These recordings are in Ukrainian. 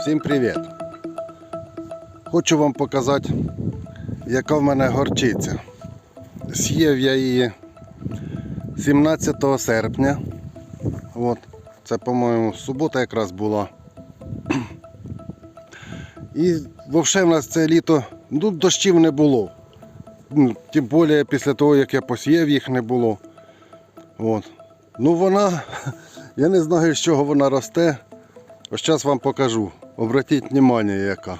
Всім привіт! Хочу вам показати, яка в мене горчиця. Сіяв я її 17 серпня. От, це, по-моєму, субота якраз була. І взагалі в нас це літо ну, дощів не було. Тим більше після того, як я посіяв, їх не було. От. Ну вона, я не знаю, з чого вона росте. Ось зараз вам покажу. Обратіть увагу, яка.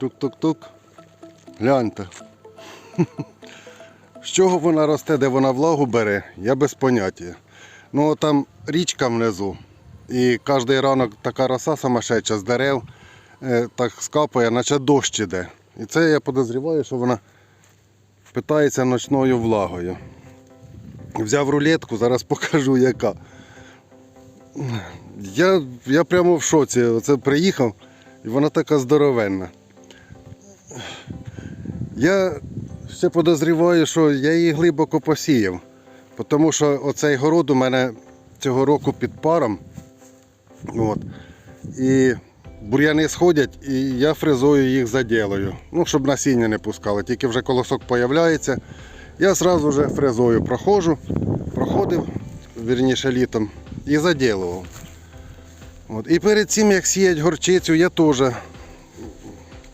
Тук-тук-тук. Гляньте. З чого вона росте, де вона влагу бере, я без поняття. Ну там річка внизу. І кожен ранок така роса самошедша з дерев е, так скапає, наче дощ іде. І це я підозрюваю, що вона питається ночною влагою. Взяв рулетку, зараз покажу яка. Я, я прямо в шоці. Оце приїхав і вона така здоровенна. Я ще подозріваю, що я її глибоко посіяв. Тому що оцей город у мене цього року під паром. От. І бур'яни сходять, і я фрезою їх заділаю. Ну, щоб насіння не пускали. Тільки вже колосок появляється. Я одразу вже фрезою проходжу, проходив, вірніше літом, і заділував. От. І перед цим, як сіять горчицю, я теж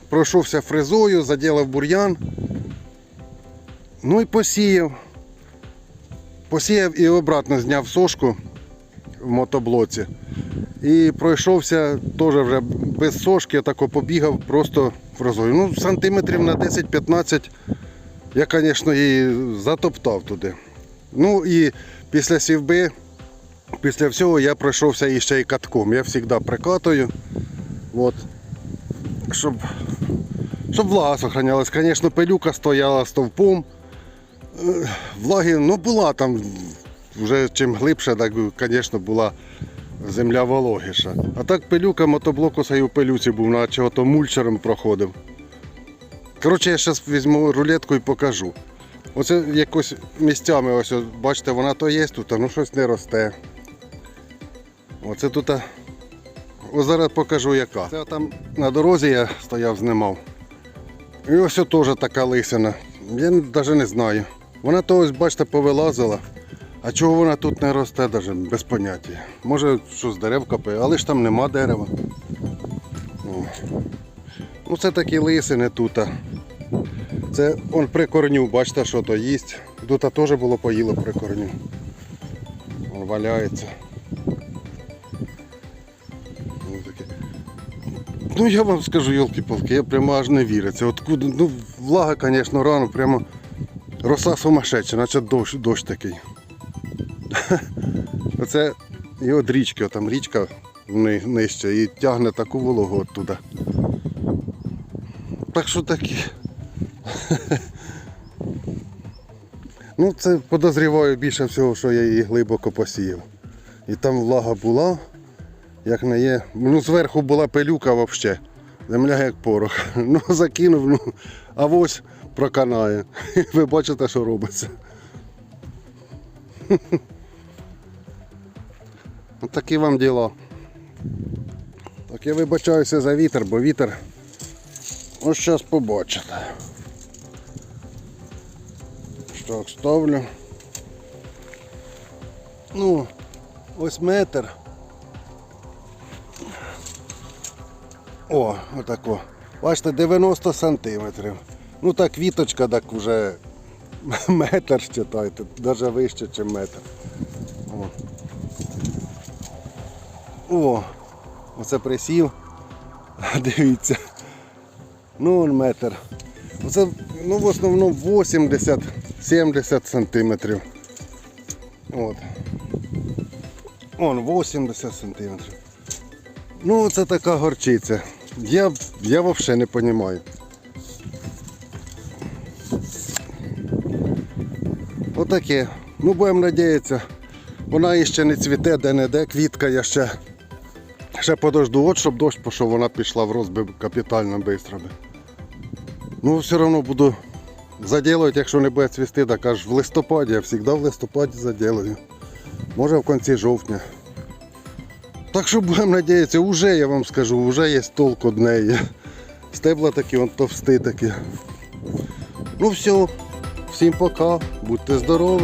пройшовся фрезою, заділив бур'ян. Ну і посіяв. Посіяв і обратно зняв сошку в мотоблоці. І пройшовся теж вже без сошки, тако побігав просто фрезою. Ну, сантиметрів на 10-15 я, звісно, її затоптав туди. Ну і після сівби, після всього я пройшовся іще й катком. Я завжди прикатую. От. Щоб, щоб влага сохранялась. Звісно, пилюка стояла стовпом. Е, Влаги, ну була там вже чим глибше, так, звісно, була земля вологіша. А так пилюка мотоблоку цей у пилюці був, наче ото мульчером проходив. Коротше, я зараз візьму рулетку і покажу. Оце якось місцями, ось, бачите, вона то є тут, а ну щось не росте. Оце тут. а, Ось зараз покажу яка. Це там на дорозі я стояв, знімав. І ось теж така лисина. Я навіть не знаю. Вона то ось, бачите, повилазила. А чого вона тут не росте, навіть без поняття. Може, що з дерев копає, але ж там нема дерева. О. Ну це такі лисини тут. Це он при корню, бачите, що то їсть. Тут теж було поїло при корню. Он валяється. Ну я вам скажу, йолки-палки, я прямо аж не віриться. Откуда, ну, влага, звісно, рано, прямо роса сумасшедша, наче дощ, дощ такий. Оце і от річки, там річка ни- нижче і тягне таку вологу оттуда. Так що такі. Ну, це подозріваю більше всього, що я її глибоко посіяв. І там влага була, як не є. Ну, зверху була пилюка взагалі. Земля як порох. Ну, закинув, ну, а ось проканає. Ви бачите, що робиться. От такі вам діла. Так я вибачаюся за вітер, бо вітер ось зараз побачите. Що ставлю. Ну, ось метр. О, отако. Бачите, 90 сантиметрів. Ну так віточка так вже метр читайте, навіть вище, ніж метр. О. О, оце присів. Дивіться. Ну, он метр. Оце ну, в основному 80-70 сантиметрів. От. Он 80 сантиметрів. Ну, це така горчиця. Я, я взагалі не розумію. Отаке. Ну, будемо надіятися. Вона іще не цвіте, де-не-де, квітка я ще. Ще подожду, от щоб дощ пішов, вона пішла в розбив капітально швидко. Ну, все одно буду заділувати, якщо не буде цвісти, так аж в листопаді. Я завжди в листопаді заділаю. Може в кінці жовтня. Так що будемо надіятися, вже я вам скажу, вже є толк од неї. Стебла такі, он товсті такі. Ну все, всім пока, будьте здорові.